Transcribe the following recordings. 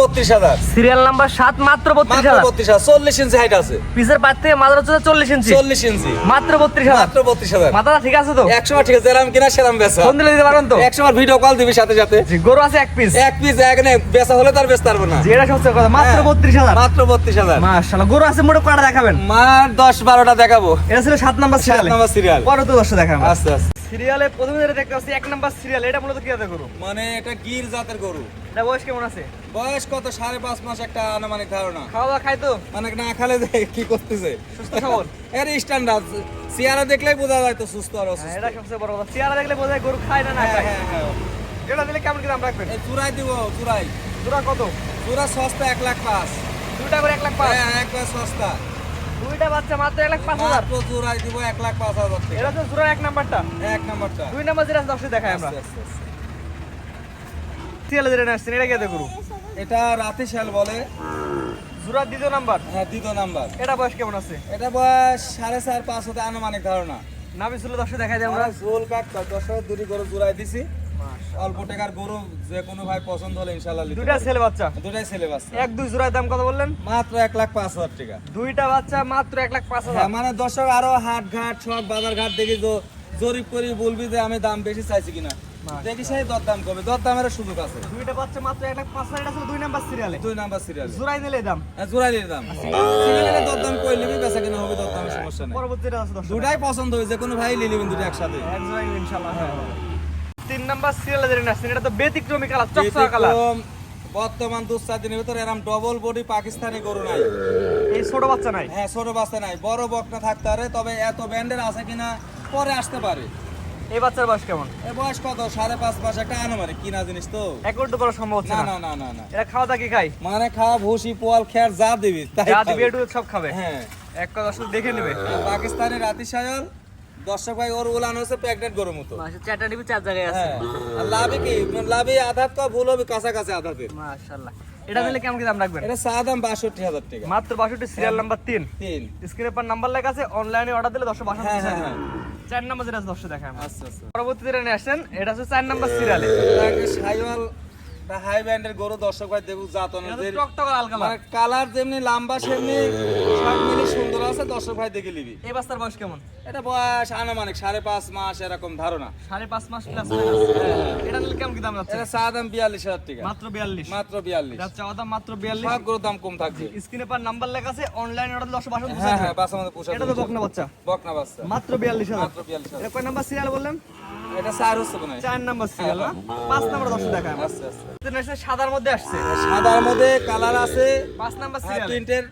বত্রিশ হাজার। Serial number সাত মাত্র বত্রিশ হাজার। বত্রিশ হাজার চল্লিশ ইঞ্চি হাইট আছে। পিসের থেকে মাদার হচ্ছে চল্লিশ ইঞ্চি। চল্লিশ ইঞ্চি। মাত্র বত্রিশ হাজার। মাত্র বত্রিশ হাজার। মাথাটা ঠিক আছে তো? একশো ঠিক আছে কিনা বেচা। ফোন দিলে দিতে পারবেন তো? একশো ভিডিও কল দিবি সাথে সাথে। গরু আছে এক পিস এক পিস এক নে বেচা হলে তার বেচতে পারব না। যেটা সবচেয়ে কথা। মাত্র হ্যাঁ। বত্রিশ হাজার। মাত্র বত্রিশ হাজার। মাশাআল্লাহ গরু আছে মোটে কটা দেখাবেন? মার দশ বারোটা দেখাবো। এটা ছিল সাত নাম্বার সাত সিরিয়াল। নম্বর সিরিয়াল। পরে তো দশটা আস্তে। সিরিয়ালে প্রথমে যেটা দেখতে পাচ্ছি এক নাম্বার সিরিয়াল এটা মূলত কি জাতের গরু? মানে এটা গির জাতের গরু। এটা বয়স কেমন আছে? বয়স কত? সাড়ে পাঁচ মাস একটা আনুমানিক ধারণা। খাওয়া দাওয়া খাই তো? মানে না খালে যে কি করতেছে? সুস্থ সবল। এর স্ট্যান্ডার্ড চেহারা দেখলেই বোঝা যায় তো সুস্থ আর হ্যাঁ, অসুস্থ। এটা সবচেয়ে বড় কথা। চেয়ারা দেখলে বোঝা যায় গরু খায় না না হ্যাঁ খায়। হ্যাঁ এটা দিলে কেমন কি দাম রাখবেন? এই চুরাই দিব চুরাই চুরা কত? চুরা সস্তা এক লাখ পাঁচ। দুটা করে এক লাখ পাঁচ। হ্যাঁ একবার সস্তা। দুইটা বাচ্চা মাত্র এক লাখ পাঁচ হাজার। চুরাই দিব এক লাখ পাঁচ হাজার এটা তো জোড়া এক নাম্বারটা। এক নাম্বারটা। দুই নাম্বার যেটা দশে দেখায় আমরা। আস্তে, আস্তে, আস্তে। সিরিয়ালে যেটা আসছেন এটা কি গরু? এটা রাতে শাল বলে। জোড়া দ্বিতীয় নাম্বার? হ্যাঁ দ্বিতীয় নাম্বার। এটা বয়স কেমন আছে? এটা বয়স সাড়ে চার পাঁচ হতে আনুমানিক ধারণা। নাভি ছিল দশে দেখাই দিই আমরা। ঝোল কাট দশ দুটি গরু জোড়াই দিছি। অল্প টাকার গরু যে কোনো ভাই পছন্দ হলে দুইটা ছেলে বাচ্চা? দুটাই ছেলে বাচ্চা। এক দুই জোড়ার দাম কত বললেন? মাত্র এক লাখ পাঁচ হাজার টাকা। দুইটা বাচ্চা মাত্র এক লাখ পাঁচ হাজার। হ্যাঁ, মানে দর্শক আরও হাট ঘাট সব বাজার ঘাট দেখি জরিপ করি বলবি যে আমি দাম বেশি চাইছি কিনা। দেখি সেই দামের সুযোগ আছে। দুইটা বাচ্চা মাত্র এক লাখ পাঁচ হাজার। দুই নাম্বার সিরিয়ালে দুই নাম্বার সিরিয়াল জোড়াই নিলে দাম? জোড়াই দিয়ে দাম। সিরিয়ালে দর দাম কই লিবি বেচা কিনা হবে সমস্যা নেই। পরবর্তীটা আছে দুটাই পছন্দ হয়েছে কোনো ভাই নিবেন দুটো একসাথে। এক জোড়াই ইনশাআল্লাহ। হ্যাঁ। তিন নাম্বার সিরিয়ালে যেটা আসছেন এটা তো ব্যতিক্রমী কালার চকচকা কালার বর্তমান দু চার দিনের ভিতরে এরকম ডবল বডি পাকিস্তানি গরু নাই। এই ছোট বাচ্চা নাই? হ্যাঁ ছোট বাচ্চা নাই। বড় বকনা থাকতে পারে তবে এত ব্যান্ডের আছে কিনা পরে আসতে পারে। এই বাচ্চার বয়স কেমন? এ বয়স কত? সাড়ে পাঁচ মাস একটা আনুমানিক কিনা জিনিস তো। এক তো করা সম্ভব হচ্ছে না না। না না না খাওয়া দাওয়া কি খায়? মানে খাওয়া ভুসি পোয়াল খেয়ার যা দিবি যা দিবি সব খাবে। হ্যাঁ। এক কথা শুধু দেখে নেবে। পাকিস্তানের রাতি সায়ল দর্শক ভাই ওর উলান হচ্ছে প্যাকেট গরুর মতো। চারটা নিবি চার জায়গায় আছে। হ্যাঁ লাভে কি? লাভে আধাত কো ভুল হবে কাছাকাছি আধাতের। মাশাআল্লাহ। এটা কেমন দাম রাখবেন? এটা চা দাম বাষট্টি হাজার টাকা। মাত্র বাষট্টি সিরিয়াল নাম্বার তিন। তিন। স্ক্রিনের পর নাম্বার লেখা আছে অনলাইনে অর্ডার দিলে দশশো বাষট্টি হ্যাঁ, হ্যাঁ, হ্যাঁ। চার নাম্বার যেটা দশশো দেখায় আচ্ছা আচ্ছা। পরবর্তীতে নিয়ে এটা হচ্ছে চার নাম্বার সিরিয়ালে সাইওয়াল হাই ব্যান্ডের গরু দর্শক ভাই দেখুক জাত এটা তো অনুযায়ী টকটক লাল কালার মানে কালার যেমনি লম্বা সেমনি সব মিলে সুন্দর আছে দর্শক ভাই দেখে নিবি। এই বাচ্চার বয়স কেমন? এটা বয়স আনুমানিক সাড়ে পাঁচ মাস এরকম ধারণা। সাড়ে পাঁচ মাস প্লাস এটা কেমন কি দাম যাচ্ছে? এটা চা দাম বিয়াল্লিশ হাজার টাকা। মাত্র বিয়াল্লিশ। মাত্র বিয়াল্লিশ। এটা দাম মাত্র বিয়াল্লিশ। সব গরুর দাম কম থাকবে। স্ক্রিনে পর নাম্বার লেখা আছে অনলাইন অর্ডার দশশো বাষট্টি হ্যাঁ হ্যাঁ বাস আমাদের পোষা এটা তো বকনা বাচ্চা। বকনা বাচ্চা। মাত্র বিয়াল্লিশ হাজার। মাত্র বিয়াল্লিশ হাজার। কয় নাম্বার সিরিয়াল বললেন? এটা চার হচ্ছে মনে হয়। চার নাম্বার সিরিয়াল না পাঁচ নাম্বার দশশো দেখায় আচ্ছা আচ্ছা। এটা সাদার মধ্যে আসছে। সাদার মধ্যে কালার আছে। পাঁচ নাম্বার সিরিয়াল প্রিন্টের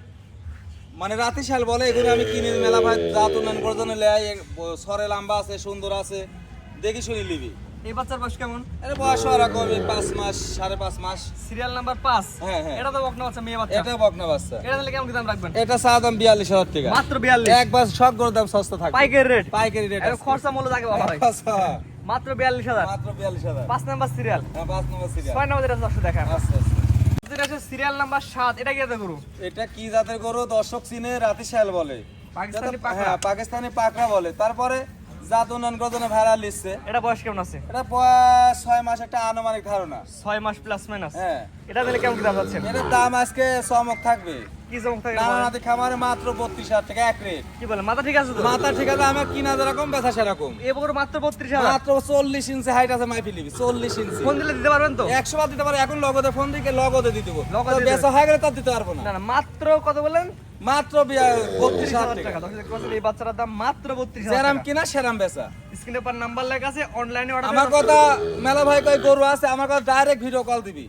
মানে রাতি শাল বলে এগুলো আমি কিনে মেলা ভাই জাত উন্নয়ন করার জন্য লেয় সরে লম্বা আছে সুন্দর আছে। দেখি শুনি লিবি। এই বাচ্চার বয়স কেমন? এটা বয়স ওরকম পাঁচ মাস সাড়ে পাঁচ মাস। সিরিয়াল নাম্বার পাঁচ। হ্যাঁ, হ্যাঁ। এটা তো বকনা বাচ্চা মেয়ে বাচ্চা। এটা বকনা বাচ্চা। এটা নিলে কেমন কি দাম রাখবেন? এটা চা দাম বিয়াল্লিশ হাজার টাকা। মাত্র বিয়াল্লিশ। একবার সব গরুর দাম সস্তা থাকবে। পাইকারি রেট পাইকারি রেট খরচা মূল্য থাকে মাত্র বিয়াল্লিশ হাজার। মাত্র বিয়াল্লিশ হাজার। পাঁচ নাম্বার সিরিয়াল হ্যাঁ পাঁচ নম্বর সিরিয়াল ছয় নাম্বার যেটা দেখা আচ্ছা আচ্ছা যেটা আছে। সিরিয়াল নাম্বার সাত। এটা কি জাতের গরু? এটা কি জাতের গরু? দর্শক চিনে রাতে শ্যাল বলে। পাকিস্তানি পাকড়া। হ্যাঁ পাকিস্তানি পাকড়া বলে। তারপরে জাত উন্নয়ন ভেড়া লিখছে এটা বয়স কেমন আছে? এটা বয়স ছয় মাস একটা আনুমানিক ধারণা। ছয় মাস প্লাস মাইনাস হ্যাঁ। এটা কেমন দাম যাচ্ছে? এটার দাম আজকে চমক থাকবে। কি চমক থাকে নানানাতি খামারে মাত্র বত্রিশ হাজার টাকা এক রেট। কি বলে মাথা ঠিক আছে তো? মাথা ঠিক আছে আমার কিনা যেরকম বেচা সেরকম। এ বকর মাত্র বত্রিশ হাজার। মাত্র চল্লিশ ইঞ্চি হাইট আছে মাই ফিলিপি চল্লিশ ইঞ্চি। ফোন দিলে দিতে পারবেন তো? একশো বার দিতে পারে এখন লগদে ফোন দিকে লগদে দিয়ে দেবো লগদে বেচা হয়ে গেলে তার দিতে পারব না মাত্র কত বলেন? মাত্র বত্রিশ হাজার টাকা। এই বাচ্চাটার দাম মাত্র বত্রিশ সেরাম কিনা সেরাম বেচা। স্ক্রিনে পর নাম্বার লেখা আছে অনলাইনে আমার কথা মেলা ভাই কয় গরু আছে আমার কথা ডাইরেক্ট ভিডিও কল দিবি।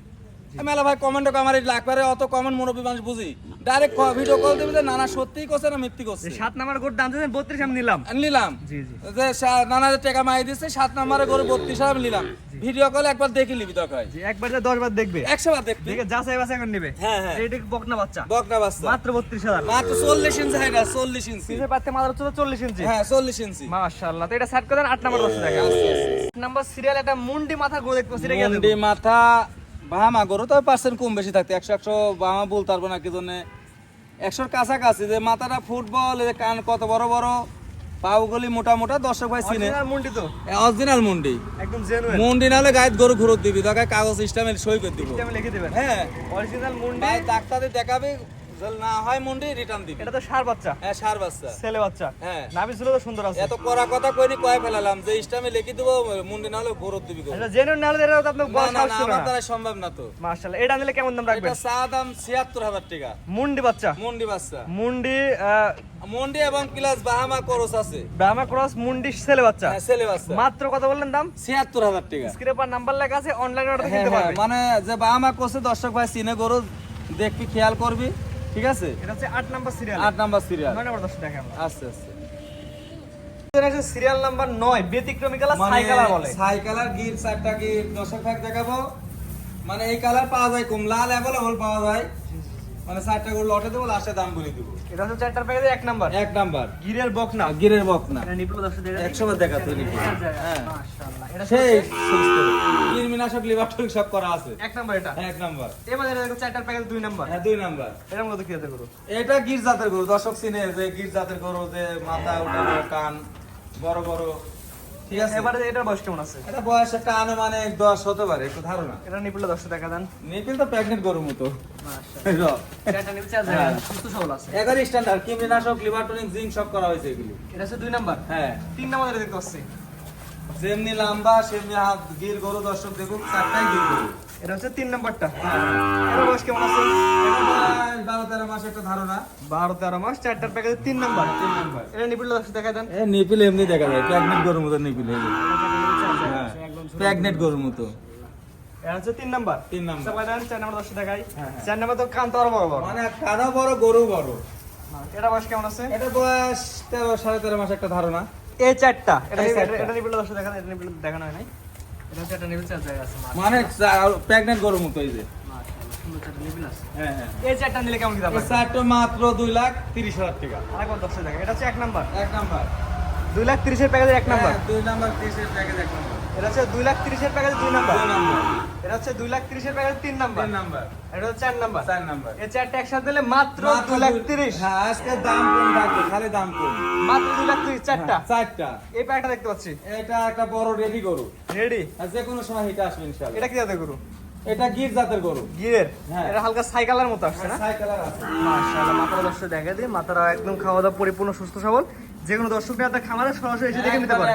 মেলা ভাই কমেন্ট আমার লাগবে অত কমেন্ট মুরব্বী মানুষ বুঝি। ডাইরেক্ট ভিডিও কল দিবি যে নানা সত্যিই করছে না মিথ্যি করছে। সাত নাম্বার গোট দাম দিয়েছেন বত্রিশ আমি নিলাম। নিলাম। জি জি। যে নানা যে টাকা মাই দিচ্ছে সাত নম্বরে গরু বত্রিশ আমি নিলাম। ভিডিও কল একবার দেখে নিবি দরকার একবার যে দশ বার দেখবে। একশো বার দেখবি। দেখে যাচাই বাছাই করে নেবে। হ্যাঁ হ্যাঁ। এইটা বকনা বাচ্চা। বকনা বাচ্চা। মাত্র বত্রিশ হাজার। মাত্র চল্লিশ ইঞ্চি হাইট আছে চল্লিশ ইঞ্চি। পিছের পাতে হচ্ছে চল্লিশ ইঞ্চি। হ্যাঁ চল্লিশ ইঞ্চি। মাশাআল্লাহ। তো এটা সেট করে আট নাম্বার দশ টাকা। নাম্বার সিরিয়াল একটা মুন্ডি মাথা গরু দেখতে এটা? মুন্ডি মাথা বাহামা গরু তো পার্সেন্ট কম বেশি থাকতে একশো একশো বাহামা বলতে পারব না কি জন্যে? একশোর কাছাকাছি যে মাথাটা ফুটবল এই যে কান কত বড় বড় পাউগুলি মোটা মোটা দর্শক ভাই চিনে। মুন্ডি তো। অরিজিনাল মুন্ডি। একদম জেনুইন মুন্ডি নাহলে গায়ে গরু ঘুরত দিবি তাকে কাগজ সিস্টেমে সই করে দিব। লিখে দিবেন। হ্যাঁ। অরিজিনাল মুন্ডি। ডাক্তারে দেখাবে না হয় মুন্ডি রিটার্ন দিবি। এটা তো সার বাচ্চা। হ্যাঁ সার বাচ্চা। ছেলে বাচ্চা। হ্যাঁ। নাভি ছিল তো সুন্দর আছে। এত করা কথা কইনি কয়ে ফেলালাম যে ইস্টামে লিখে দেবো মুন্ডি নাহলে ঘুরত দিবি এটা জেনুইন না হলে এটা তো আপনার না না সাহস না ছিল আমার দ্বারা সম্ভব না তো। মাশাআল্লাহ। এটা নিলে কেমন দাম রাখবেন? এটা চা দাম টাকা। মুন্ডি বাচ্চা? মুন্ডি বাচ্চা। মুন্ডি মুন্ডি এবং প্লাস বাহামা করস আছে। ক্রস মুন্ডি ছেলে বাচ্চা। হ্যাঁ ছেলে বাচ্চা। মাত্র কত বললেন দাম? ছিয়াত্তর হাজার টাকা। স্ক্রিনে নাম্বার লেখা আছে অনলাইন অর্ডার হ্যাঁ, কিনতে পারবে। মানে যে বাহামা কোসে দর্শক ভাই সিনে গরু দেখবি খেয়াল করবি। ঠিক আছে? এটা হচ্ছে 8 নাম্বার সিরিয়াল আট নাম্বার সিরিয়াল 9 নাম্বার দশ দেখে আমরা আস্তে আস্তে সিরিয়াল নাম্বার 9 ব্যতিক্রমী কালার মানে সাই কালার বলে। ছাই কালার গির চারটা গির দর্শক ভাই দেখাবো। মানে এই কালার পাওয়া যায় কম লাল অ্যাভেলেবল পাওয়া যায়। মানে চারটা গরু লটে দেবো লাস্টে দাম বলে দিব। এটা হচ্ছে চারটার প্যাকেজে এক নাম্বার এক নাম্বার গিরের বকনা। গিরের বক না এটা নিপুল দশ দেখে একশো বার দেখা তুই হ্যাঁ। মাশাআল্লাহ এটা সেই হচ্ছে সুস্থ সব করা আছে। এক নাম্বার এটা? এক নাম্বার। এবার দেখো চারটার প্যাকেজ দুই নাম্বার। হ্যাঁ দুই নাম্বার। এর মধ্যে কি হতে করো এটা গির জাতের গরু। দর্শক চিনে যে গির জাতের গরু যে মাথা উঠানো কান বড় বড়। ঠিক আছে? এবারে এটার বয়স কেমন আছে? এটা বয়স একটা আনুমানিক দশ হতে পারে একটু ধারণা। এটা নিপুলে দশটা টাকা দেন নিপিল তো প্রেগনেন্ট গরুর মতো। হ্যাঁ। এগারো স্ট্যান্ডার্ড কীটনাশক লিভারটনিক জিঙ্ক সব করা হয়েছে এগুলি। এটা হচ্ছে দুই নাম্বার? হ্যাঁ। তিন নাম্বার দেখতে পাচ্ছি। যেমনি লম্বা সেমনি হাত গির গরু দর্শক দেখুন চারটাই গির গরু। এটা হচ্ছে তিন নাম্বারটা। এর বয়স কেমন আছে? বারো তেরো মাস একটা ধারণা। বারো তেরো মাস চারটার প্যাকেজে তিন নাম্বার। তিন নাম্বার। এটা নিপুল দশটা দেখা দেন। এ নিপিল এমনি দেখা যায় প্রেগনেন্ট গরুর মতো নিপিল। হ্যাঁ প্রেগনেন্ট গরুর মতো। এটা হচ্ছে তিন নাম্বার। তিন নাম্বার। সবাই চার নাম্বার দশটা দেখাই হ্যাঁ, হ্যাঁ। চার নাম্বার তো কান বড় বড়। মানে বড় গরু বড়। এটা বয়স কেমন আছে? এটা বয়স তেরো সাড়ে তেরো মাস একটা ধারণা। এই চারটা। এটা এটা- দেখানো হয় নাই। এটা হচ্ছে একটা নিপুল চার জায়গা আছে মানে প্রেগনেন্ট গরুর মতো এই যে। হ্যাঁ হ্যাঁ। এই চারটা নিলে কেমন কি দাম চারটা মাত্র দুই লাখ তিরিশ হাজার টাকা। আরেকবার দশটা দেখা এটা হচ্ছে এক নাম্বার। এক নাম্বার। দুই লাখ তিরিশের প্যাকেজের এক নাম্বার হ্যাঁ, দুই নাম্বার তিরিশের প্যাকেজ এক নাম্বার এটা হচ্ছে দুই লাখ তিরিশের প্যাকেজে দুই নাম্বার এটা হচ্ছে দুই লাখ তিরিশের প্যাকেজে তিন নাম্বার তিন নাম্বার এটা হচ্ছে চার নাম্বার চার নাম্বার এই চারটা একসাথে দিলে মাত্র দুই লাখ তিরিশ। হ্যাঁ আজকে দাম কম থাকবে খালি দাম কম। মাত্র দুই লাখ তিরিশ চারটা। হ্যাঁ, চারটা। এই প্যাকটা দেখতে পাচ্ছি। এটা একটা বড় রেডি গরু। রেডি আর যে কোনো সময় হিটে আসবে ইনশাআল্লাহ। এটা কি জাতের গরু? এটা গির জাতের গরু। গিরের? হ্যাঁ। এটা হালকা সাইকেলের মতো আসছে না? সাইকেলার আছে। মাশাআল্লাহ মাথার দর্শক দেখা দিই মাথারা একদম খাওয়া দাওয়া পরিপূর্ণ সুস্থ সবল। যে কোনো দর্শক আপনার খামারে সরাসরি এসে দেখে নিতে পারে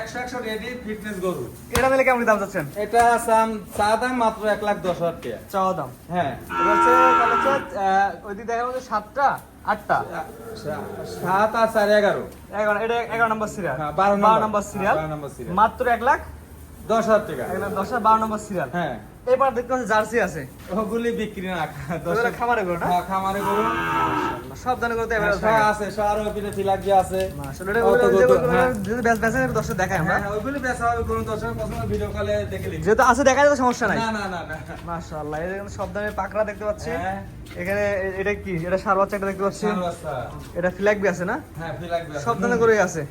রেডি ফিটনেস গরু। এটা নিলে কেমন দাম যাচ্ছেন এটা সাম চা দাম মাত্র এক লাখ দশ হাজার টাকা। চাওয়া দাম? হ্যাঁ। এটা হচ্ছে তাহলে হচ্ছে ওই দিক দেখার মধ্যে সাতটা আটটা? সাত আর চার এগারো। এগারো এটা এগারো নম্বর সিরিয়াল হ্যাঁ, বারো বারো নম্বর। সিরিয়াল হ্যাঁ। মাত্র এক লাখ? দশ হাজার টাকা। এক লাখ দশ হাজার বারো নম্বর সিরিয়াল হ্যাঁ। এবার দেখতে জার্সি আছে। ওগুলি বিক্রি না খামারে করো না? হ্যাঁ, খামারে গরু। সব হ্যাঁ, সব। আছে ফিলাকি যে হ্যাঁ। যদি বেচ- বেচেন এটা দর্শক দেখাই আমরা। হ্যাঁ, ওইগুলি বেচা হবে কোনো দর্শক প্রথমে ভিডিও কলে দেখে লিখবে যেহেতু আছে দেখা যাবে সমস্যা নাই। না না না না। মাশাআল্লাহ এই সব পাকড়া দেখতে পাচ্ছি। এখানে এটা কি? এটা সার বাচ্চা একটা দেখতে পাচ্ছি। এটা ফ্ল্যাগবি আছে না? হ্যাঁ। সব গরুই আছে।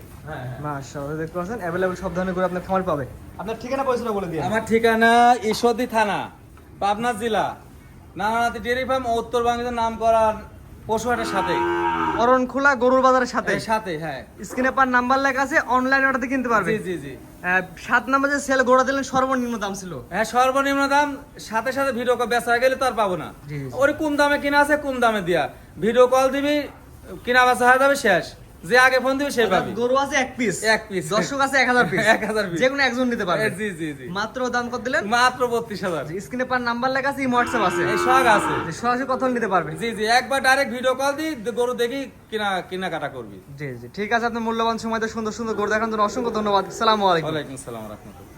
মাশাআল্লাহ দেখতে পাচ্ছেন? সব ধরনের গরু আপনার খামার পাবে। আপনার ঠিকানা বলে দিন। আমার ঠিকানা ঈশ্বরদী থানা পাবনা জেলা নানানাথি ডেয়ারি ফার্ম উত্তর বাংলাদেশের নাম করার পশুহাটের সাথে। অরণখোলা গরুর বাজারের সাথে? সাথে হ্যাঁ। স্ক্রিনে পার নাম্বার লেখা আছে অনলাইন অর্ডারে কিনতে পারবে। জি জি জি। সাত নাম্বার যে সেল গোড়া দিলেন সর্বনিম্ন দাম ছিল? হ্যাঁ সর্বনিম্ন দাম সাথে সাথে ভিডিও কল বেচা হয়ে গেলে তো আর পাবো না। ওর কম দামে কিনা আছে কম দামে দিয়া। ভিডিও কল দিবি কিনা বেচা হয়ে যাবে শেষ। যে আগে ফোন দিবে সে পাবে। গরু আছে এক পিস এক পিস দর্শক আছে এক হাজার পিস এক হাজার পিস যে কোনো একজন নিতে পারবে। জি জি জি। মাত্র দাম কত দিলেন? মাত্র বত্রিশ হাজার। স্ক্রিনে পার নাম্বার লেখা আছে হোয়াটসঅ্যাপ আছে। এই সব আছে। সরাসরি কথা নিতে পারবে। জি জি একবার ডাইরেক্ট ভিডিও কল দি গরু দেখি কিনা কেনাকাটা করবি। জি জি ঠিক আছে আপনার মূল্যবান সময় তো সুন্দর সুন্দর গরু দেখানোর জন্য অসংখ্য ধন্যবাদ। সালামু আলাইকুম। ওয়ালাইকুম আসসালাম রহমতুল্লাহ।